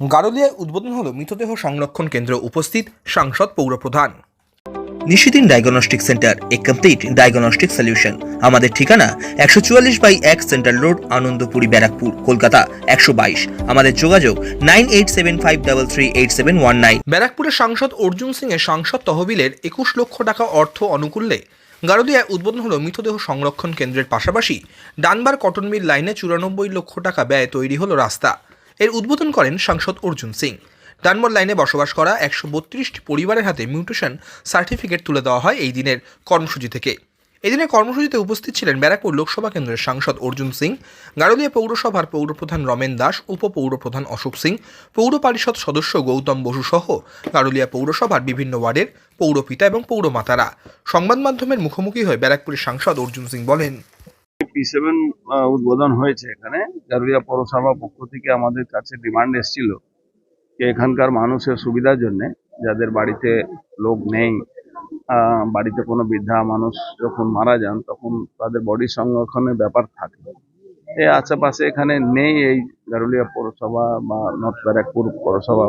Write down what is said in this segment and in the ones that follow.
গারলিয়ায় উদ্বোধন হলো মৃতদেহ সংরক্ষণ কেন্দ্র উপস্থিত সাংসদ পৌরপ্রধান। Nishidin diagnostic centre, a complete diagnostic solution. আমাদের ঠিকানা একশো চুয়াল্লিশ বাই এক সেন্ট্রাল রোড, আনন্দপুরি ব্যারাকপুর, কলকাতা একশো বাইশ। আমাদের যোগাযোগ nine eight seven five double three eight seven one nine. ব্যারাকপুরের সাংসদ অর্জুন সিং এর সাংসদ তহবিলের একুশ লক্ষ টাকা অর্থ অনুকূল্যে গারদিয়ায় উদ্বোধন হলো মৃতদেহ সংরক্ষণ কেন্দ্রের পাশাপাশি ডানবার কটন মিল লাইনে চুরানব্বই লক্ষ টাকা ব্যয় তৈরি হলো রাস্তা। এর উদ্বোধন করেন সাংসদ অর্জুন সিং। ডানমোর লাইনে বসবাস করা একশো বত্রিশটি পরিবারের হাতে মিউটেশন সার্টিফিকেট তুলে দেওয়া হয় এই দিনের কর্মসূচি থেকে। এদিনের কর্মসূচিতে উপস্থিত ছিলেন ব্যারাকপুর লোকসভা কেন্দ্রের সাংসদ অর্জুন সিং, গারুলিয়া পৌরসভার পৌরপ্রধান রমেন দাস, উপপৌরপ্রধান অশোক সিং, পৌর পরিষদ সদস্য গৌতম বসু সহ গারুলিয়া পৌরসভার বিভিন্ন ওয়ার্ডের পৌরপিতা এবং পৌরমাতারা। সংবাদ মাধ্যমের মুখোমুখি হয়ে ব্যারাকপুরের সাংসদ অর্জুন সিং বলেন পি সেভেন উদ্বোধন হয়েছে এখানে। গারুলিয়া পৌরসভা পক্ষ থেকে আমাদের কাছে ডিমান্ড এসেছিল যে এখানকার মানুষের সুবিধার জন্য, যাদের বাড়িতে লোক নেই বাড়িতে কোনো বৃদ্ধা মানুষ যখন মারা যান, তখন তাদের বডি সংরক্ষণের ব্যাপার থাকে। এই আশেপাশে এখানে নেই এই গারুলিয়া পৌরসভা বা নর্থ ব্যারাকপুর পৌরসভা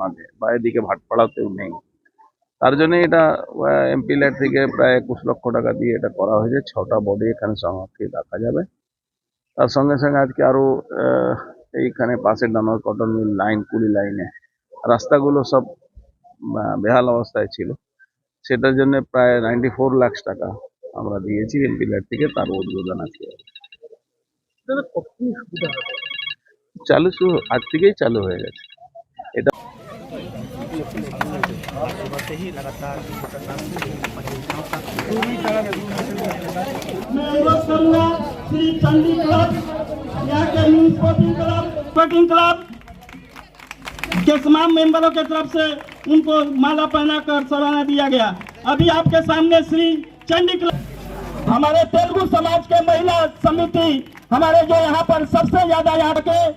মাঝে, বা এদিকে ভাটপাড়াতেও নেই। তার জন্য এটা এমপি ল্যাড থেকে প্রায় একুশ লক্ষ টাকা দিয়ে এটা করা হয়েছে। ছটা বডি এখানে সংরক্ষিত রাখা যাবে। তার সঙ্গে সঙ্গে আজকে আরও আহ, এইখানে পাশে ডানোর কটন মিল লাইন কুড়ি লাইনে রাস্তাগুলো সব বেহাল অবস্থায় ছিল। সেটার জন্য প্রায় নাইনটি ফোর লাখ টাকা আমরা দিয়েছি এমপি ল্যাড থেকে তার উদ্বোধন আছে চালু শুরু আজ থেকেই চালু হয়ে গেছে। मैं अनुरोध करूँगा श्री चंडी क्लब यहाँ के क्लब के तमाम मेंबरों के तरफ़ से उनको माला पहनाकर सराहना दिया गया। अभी आपके सामने श्री चंडी क्लब हमारे तेलुगु समाज के महिला समिति, हमारे जो यहाँ पर सबसे ज़्यादा यहाँ के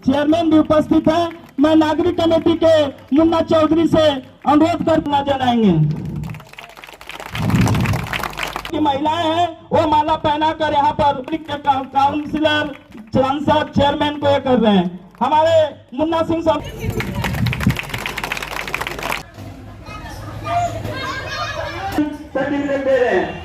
चेयरमैन भी उपस्थित हैं। मैं नागरिक कमेटी के मुन्ना चौधरी से अनुरोध करना जनाएँगे। महिलाएँ हैं, वो माला पहना कर यहाँ पर काउंसिलर सांसद चेयरमैन को ये कर रहे हैं। हमारे मुन्ना सिंह साहब सर्टिफिकेट दे रहे हैं।